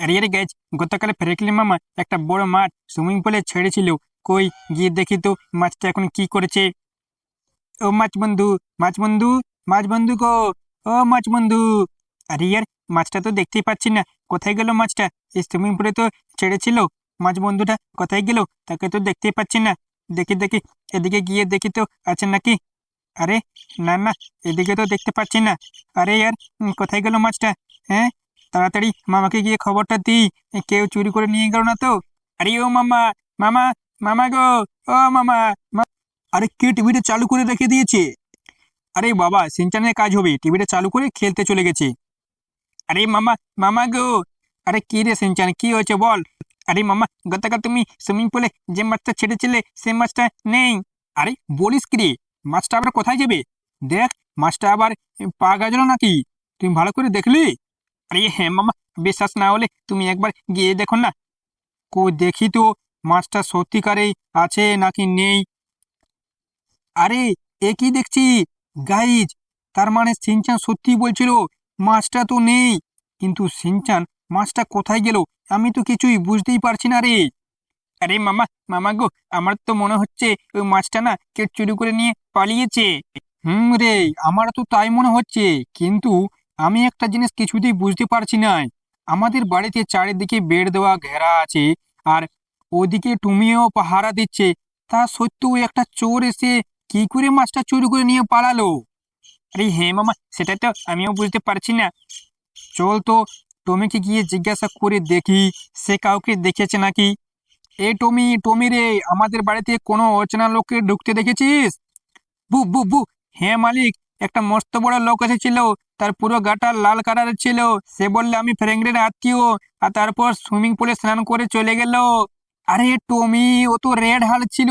আরে আরে গাইজ গতকাল ফ্রেকলি মামা একটা বড় মাছ সুইমিং পুলে ছেড়েছিল। কই? গিয়ে দেখি তো মাছটা এখন কি করেছে। ও মাছ বন্ধু মাছ বন্ধু মাছ বন্ধু গো। ও মাছ বন্ধু। আরে ইয়ার, মাছটা তো দেখতেই পাচ্ছি না। কোথায় গেল মাছটা? এই সুইমিং পুলে তো ছেড়েছিল। মাছ বন্ধুটা কোথায় গেল? তাকে তো দেখতেই পাচ্ছি না। দেখি দেখি, এদিকে গিয়ে দেখি তো আছে নাকি? আরে, না না, এদিকে তো দেখতে পাচ্ছি না। আরে ইয়ার, কোথায় গেল মাছটা? হ্যাঁ? তাড়াতাড়ি মামাকে গিয়ে খবরটা দিই। কেউ চুরি করে নিয়ে গেল না তো? আরে ও মামা মামা মামা গো, ও মামা আরে কে টিভিটা চালু করে রেখে দিয়েছে? আরে বাবা, সিনচানের কাজ হবে, টিভিটা চালু করে খেলতে চলে গেছে। আরে মামা মামা গো, আরে কি রে সিনচান, কি হয়েছে বল? আরে মামা, গতকাল তুমি সুইমিং পুলে যে মাছটা ছেড়েছিলে সে মাছটা নেই। আরে বলিস কি রে, মাছটা আবার কোথায় যাবে? দেখ, মাছটা আবার পা গেছিল নাকি? তুমি ভালো করে দেখলি? আরে হ্যাঁ মামা, বিশ্বাস না হলে তুমি একবার গিয়ে দেখো না। কো দেখি তো, মাছটা সত্যিকারেই আছে নাকি নেই? আরে, এ কি দেখছি? গাইজ, তার মানে সিনচান সত্যি বলছিল মাছটা তো নেই। কিন্তু সিনচান, মাছটা কোথায় গেল? আমি তো কিছুই বুঝতেই পারছি না রে। আরে মামা মামা গো, আমার তো মনে হচ্ছে ওই মাছটা না কেউ চুরি করে নিয়ে পালিয়েছে। হুম রে, আমার তো তাই মনে হচ্ছে। কিন্তু আমি একটা জিনিস কিছুতেই বুঝতে পারছি না আমাদের বাড়িতে চারিদিকে বেড় দেওয়া ঘেরা আছে আর ওদিকে টুমিও পাহারা দিচ্ছে। তা সত্ত্বেও একটা চোর এসে কি করে মাছটা চুরি করে নিয়ে পালালো? আরে হ্যাঁ মামা, সেটা তো আমিও বুঝতে পারছি না। চল তো টমিকে গিয়ে জিজ্ঞাসা করে দেখি, সে কাউকে দেখেছে নাকি? এ টমি টমি রে, আমাদের বাড়িতে কোনো অচেনা লোককে ঢুকতে দেখেছিস? বু বু বু হ্যাঁ মালিক একটা মস্ত বড় লোক এসেছিল, তার পুরো গাটা লাল কালারের ছিল। সে বললে, আমি ফ্রেঙ্গের আত্মীয়। আর তারপর সুইমিং পুলে স্নান করে চলে গেল। আরে টমি, ও তো রেড হাল ছিল।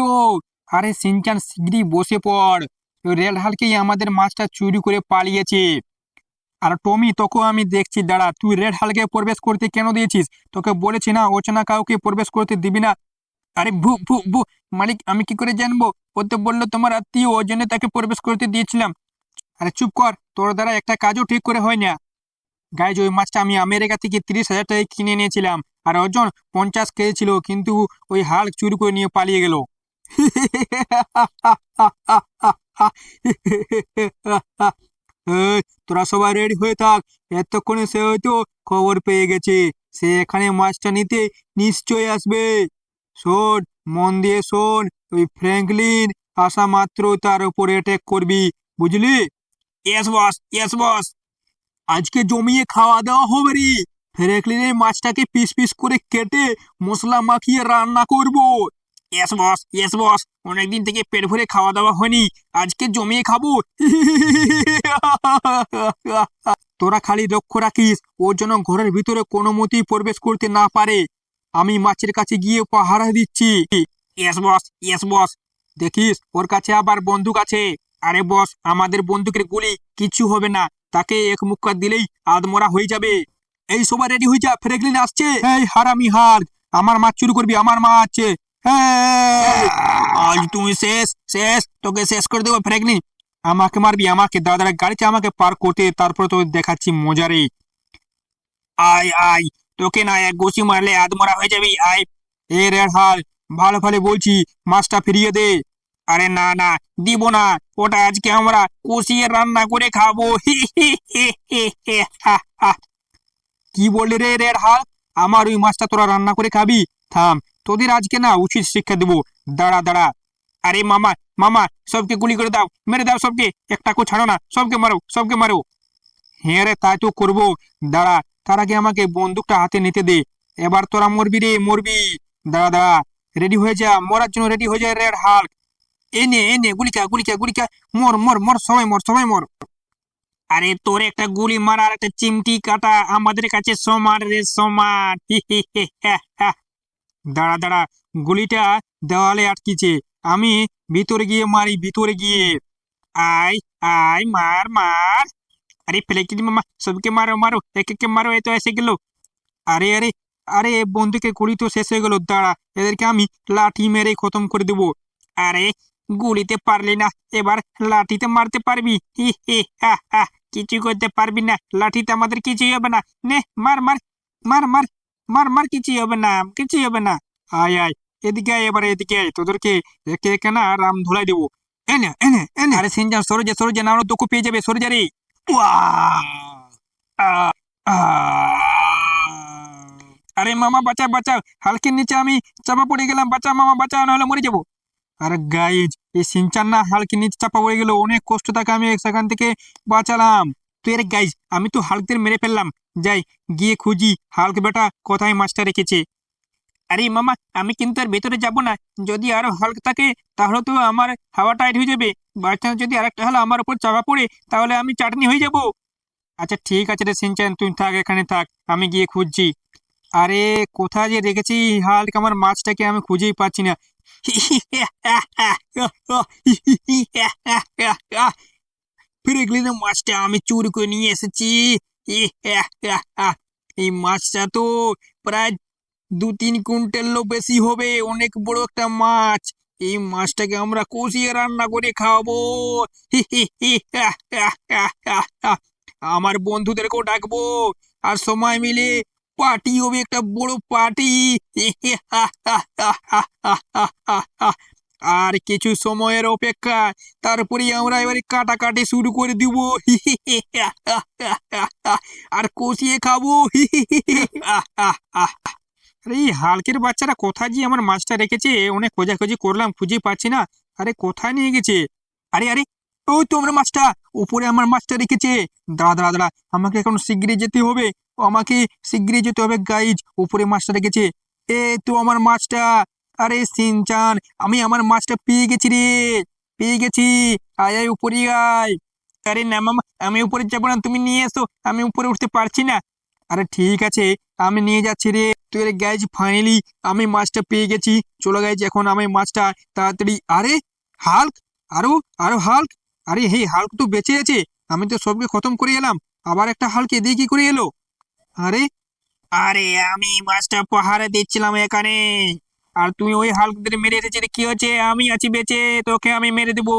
আরে সিনচান, শিগগিরই বসে পড়। রেড হালকেই আমাদের মাছটা চুরি করে পালিয়েছে। আর টমি তোকে আমি দেখছি, দাঁড়া। তুই রেড হালকে প্রবেশ করতে কেন দিয়েছিস? তোকে বলেছি না, অচেনা কাউকে প্রবেশ করতে দিবি না। আরে ভু ভু ভু, মালিক, আমি কি করে জানব? ও তো বলল, তোমার আত্মীয়, ওই জন্য তাকে প্রবেশ করতে দিয়েছিলাম। আরে চুপ কর, তোর দ্বারা একটা কাজও ঠিক করে হয় না। গাইজ ওই মাছটা আমি আমেরিকা থেকে তিরিশ হাজার টাকায় কিনে নিয়েছিলাম আর ওজন পঞ্চাশ কেজি ছিল, কিন্তু ওই হাল চুরি করে নিয়ে পালিয়ে গেল। তোরা সবাই রেডি হয়ে থাক, এতক্ষণে সে হয়তো খবর পেয়ে গেছে। সে এখানে মাছটা নিতে নিশ্চয়ই আসবে। শোন, মন দিয়ে শোন, ওই ফ্র্যাঙ্কলিন আসা মাত্র তার উপরে অ্যাটাক করবি, বুঝলি? ইয়েস বস ইয়েস বস আজকে জমিয়ে খাওয়া দাওয়া হবে রে। ফ্র্যাঙ্কলিনের মাছটাকে পিস পিস করে কেটে মশলা মাখিয়ে রান্না করব। ইয়েস বস ইয়েস বস অনেকদিন থেকে পেট ভরে খাওয়া দাওয়া হয়নি। আজকে জমিয়ে খাব। তোরা খালি লক্ষ্য রাখিস, ওর জন্য ঘরের ভিতরে কোনো মতেই প্রবেশ করতে না পারে। আমি মাছের কাছে গিয়ে পাহারা দিচ্ছি। ইয়েস বস ইয়েস বস দেখিস, ওর কাছে আবার বন্দুক আছে। আরে বস, আমাদের বন্দুকের গুলি কিছু হবে না। তাকে এক মুক্কা দিলেই আদমরা হয়ে যাবে। এই সবাই রেডি হয়ে যা, ফ্রেগলিন আসছে। এই হারামি হার আমার মাছ চুরি করবি, আমার মা আছে। আজ তুই শেষ শেষ, তোকে শেষ করে দেবো ফ্রেগলিন। আমাকে মারবি, আমাকে, দাদার গাড়িতে আমাকে পার করতে, তারপর তো দেখাচ্ছি মজারে। আয় আয়, তোকে না, এক ঘুষি মারলে আদমরা হয়ে যাবি, আয়। এ হাল ভালো ভালো বলছি, মাছটা ফিরিয়ে দে। আরে না না, দিব না। ওটা আজকে আমরা কষিয়ে রান্না করে খাব। কি বললি রে, রেড হাল? আমার ওই মাছটা তোরা রান্না করে খাবি? থাম, তোদের আজকে না উচিত শিক্ষা দেবো। দাঁড়া দাঁড়া। আরে মামা মামা, সবকে গুলি করে দাও। মেরে দাও সবকে। একটা কো ছাড়ো না। সবকে মারো সবকে মারো। হ্যাঁ রে, তাই তো করব। দাঁড়া, তার আগে আমাকে বন্দুকটা হাতে নিতে দে। এবার তোরা মরবি রে, মরবি। দাঁড়া দাঁড়া। রেডি হয়ে যা, মরার জন্য রেডি হয়ে যায় রেড হাল্ক। এনে এনে, গুলিকা গুলিকা গুলিকা। মর মর মর, সবাই মর সবাই মর। আরে তোর একটা গুলি মারা, আর একটা চিমটি কাটা আমাদের কাছে সমান রে, সমান। দাঁড়া দাঁড়া, গুলিটা দেওয়ালে আটকিছে। আমি ভিতরে গিয়ে মারি, ভিতরে গিয়ে। আয় আয়, মার মার। আরে ফেলেকিনি মামা সবকে মারো মারো এক একে মারো, এ তো এসে গেল। আরে আরে আরে, বন্ধুকে গুলি তো শেষ হয়ে গেল। দাঁড়া, এদেরকে আমি লাঠি মেরে খতম করে দেবো। আরে গুলিতে পারলি না এবার লাঠিতে মারতে পারবি। হি হি হা হা কিছু করতে পারবি না লাঠিতে আমাদের কিছুই হবে না। নে মার মার মার মার মার মার কিছুই হবে না কিছুই হবে না। আয় আয় এদিকে আয় এবারে এদিকে আয় তোদেরকে একে একে না রাম ধুলাই দেবো। এনে এনে এনে আরে সিনজান সরে যা সরে যা না তোকে পেয়ে যাবে সরে যা রে। আরে মামা বাঁচা বাঁচাও হালকের নিচে আমি চাপা পড়ে গেলাম বাঁচা মামা বাঁচা নাহলে মরে যাব। আরে গাইজ এই সিনচান না হালকের নিচে চাপা পড়ে গেল, অনেক কষ্ট তাকে আমি সেখান থেকে বাঁচালাম। তুই আরে গাইজ আমি তো হালকদের মেরে ফেললাম। যাই, গিয়ে খুঁজি, হালক বেটা কোথায় মাছটা রেখেছে। আরে মামা, আমি কিন্তু আর ভেতরে যাব না। যদি আরও হালক থাকে, তাহলে তো আমার হাওয়া টাইট হয়ে যাবে। বাচ্চা যদি আরেকটা হলো আমার উপর চাপা পড়ে, তাহলে আমি চাটনি হয়ে যাব। আচ্ছা ঠিক আছে রে সিনচান, তুই থাক, এখানে থাক। আমি গিয়ে খুঁজছি। আরে, কোথায় যে রেখেছি হালক? আমার মাছটাকে আমি খুঁজেই পাচ্ছি না। ফিরে গেলে মাছটা আমি চুরি করে নিয়ে এসেছি এই মাছটা তো প্রায় দু তিন কুইন্টালও বেশি হবে অনেক বড় একটা মাছ এই মাছটাকে আমরা কষিয়ে রান্না করে খাওয়াবো আমার বন্ধুদেরকেও ডাকবো আর সময় মিলে পার্টি হবে, একটা বড় পার্টি। আর কিছু সময়ের অপেক্ষা তারপরে আমরা এবারে কাটাকাটি শুরু করে দিব। আর কষিয়ে খাব। আরে হালকের বাচ্চারা কোথায় যে আমার মাছটা রেখেছে? অনেক খোঁজাখুঁজি করলাম, খুঁজে পাচ্ছি না। আরে, কোথায় নিয়ে গেছে? আরে আরে, ওই তো মাছটা, উপরে আমার মাছটা রেখেছে। দাঁড়া দাঁড়া দাঁড়া, আমাকে এখন শিগগিরই যেতে হবে। আমাকে শিগগিরই যেতে হবে গাইজ উপরে মাছটা রেখেছে এ তো আমার মাছটা। আরে সিনচান, আমি আমার মাছটা পেয়ে গেছি রে। পেয়ে গেছি। আয় আয়, উপরে আয়। আরে না, মামা, আমি উপরে যাব না, তুমি নিয়ে এসো। আমি উপরে উঠতে পারছি না। আরে ঠিক আছে, আমি নিয়ে যাচ্ছি রে। তুই রে গাইজ ফাইনালি আমি মাছটা পেয়ে গেছি। চলে গাইজ এখন আমি মাছটা তাড়াতাড়ি, আরে হাল্ক, আরও আরও হাল্ক। আরে হে, হাল্ক তো বেঁচে আছে আমি তো সবকে খতম করে এলাম। আবার একটা হাল্ক এদিকে কি করে এলো? আরে আরে আমি মাছটা পাহাড়ে দিচ্ছিলাম এখানে। আর তুই ওই হাল্কদের মেরে এসেছিস কি হচ্ছে আমি আছি বেঁচে, তোকে আমি মেরে দেবো।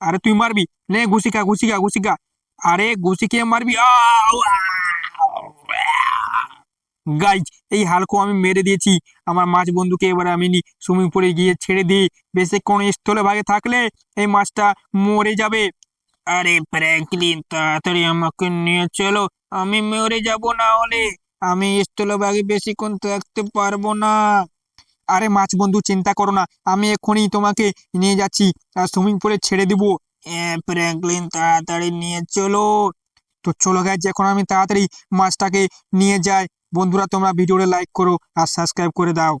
আরে তুই মারবি? নে ঘুষিকা ঘুষিকা ঘুষিকা আরে ঘুষিকে মারবি? গাইজ এই হালকো আমি মেরে দিয়েছি। আমার মাছ বন্ধুকে এবার আমি নি সুইমিং পুলে গিয়ে ছেড়ে দিই। বেশিক্ষণ স্থলে ভাগে থাকলে এই মাছটা মরে যাবে। আরে ফ্র্যাঙ্কলিন, তাড়াতাড়ি আমাকে নিয়ে চলো। আমি মরে যাব না হলে। আমি স্থলভাগে বেশিক্ষণ থাকতে পারব না। আরে মাছ বন্ধু, চিন্তা করো না। আমি এক্ষুনি তোমাকে নিয়ে যাচ্ছি। আর সুইমিং পুলে ছেড়ে দিব। হ্যাঁ ফ্র্যাঙ্কলিন, তাড়াতাড়ি নিয়ে চলো। তো চলো গেছে এখন আমি তাড়াতাড়ি মাছটাকে নিয়ে যাই, বন্ধুরা তোমরা ভিডিওটা লাইক করো আর সাবস্ক্রাইব করে দাও।